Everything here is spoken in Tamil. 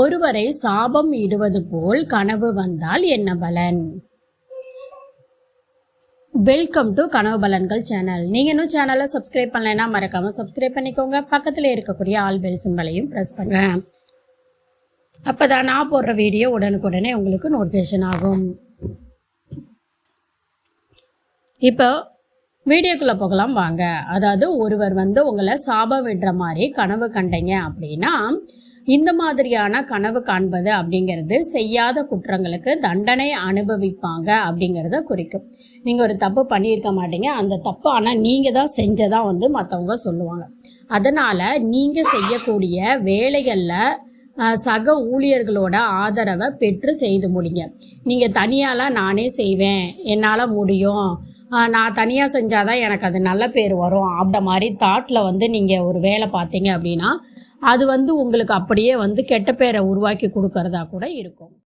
ஒருவரை சாபம் இடுவது போல் கனவு வந்தால் என்ன பலன்? வெல்கம் டு கனவு பலன்கள் சேனல் நீங்கள் இன்னும் சேனலை சப்ஸ்கிரைப் பண்ணலைன்னா மறக்காமல் சப்ஸ்கிரைப் பண்ணிக்கோங்க. பக்கத்தில் இருக்கக்கூடிய ஆல் பெல் சிம்பலையும் ப்ரெஸ் பண்ணுங்க. அப்போ தான் நான் போடுற வீடியோ உடனுக்குடனே உங்களுக்கு நோட்டிஃபிகேஷன் ஆகும். இப்போ வீடியோக்குள்ளே போகலாம் வாங்க. அதாவது ஒருவர் வந்து உங்களை சாபம் விடுற மாதிரி கனவு கண்டீங்க அப்படின்னா இந்த மாதிரியான கனவு காண்பது அப்படிங்கிறது செய்யாத குற்றங்களுக்கு தண்டனை அனுபவிப்பாங்க அப்படிங்கிறத குறிக்கும். நீங்கள் ஒரு தப்பு பண்ணியிருக்க மாட்டீங்க. அந்த தப்பு ஆனால் நீங்கள் தான் செஞ்சதாக வந்து மற்றவங்க சொல்லுவாங்க. அதனால் நீங்கள் செய்யக்கூடிய வேலைகளில் சக ஊழியர்களோட ஆதரவை பெற்று செய்து முடிங்க. நீங்கள் தனியாலாம் நானே செய்வேன் என்னால் முடியும். நான் தனியாக செஞ்சாதான் எனக்கு அது நல்ல பேர் வரும் அப்படி மாதிரி தாட்டில் வந்து நீங்கள் ஒரு வேலை பார்த்தீங்க அப்படின்னா அது வந்து உங்களுக்கு அப்படியே வந்து கெட்ட பேரை உருவாக்கி கொடுக்கறதா கூட இருக்கும்.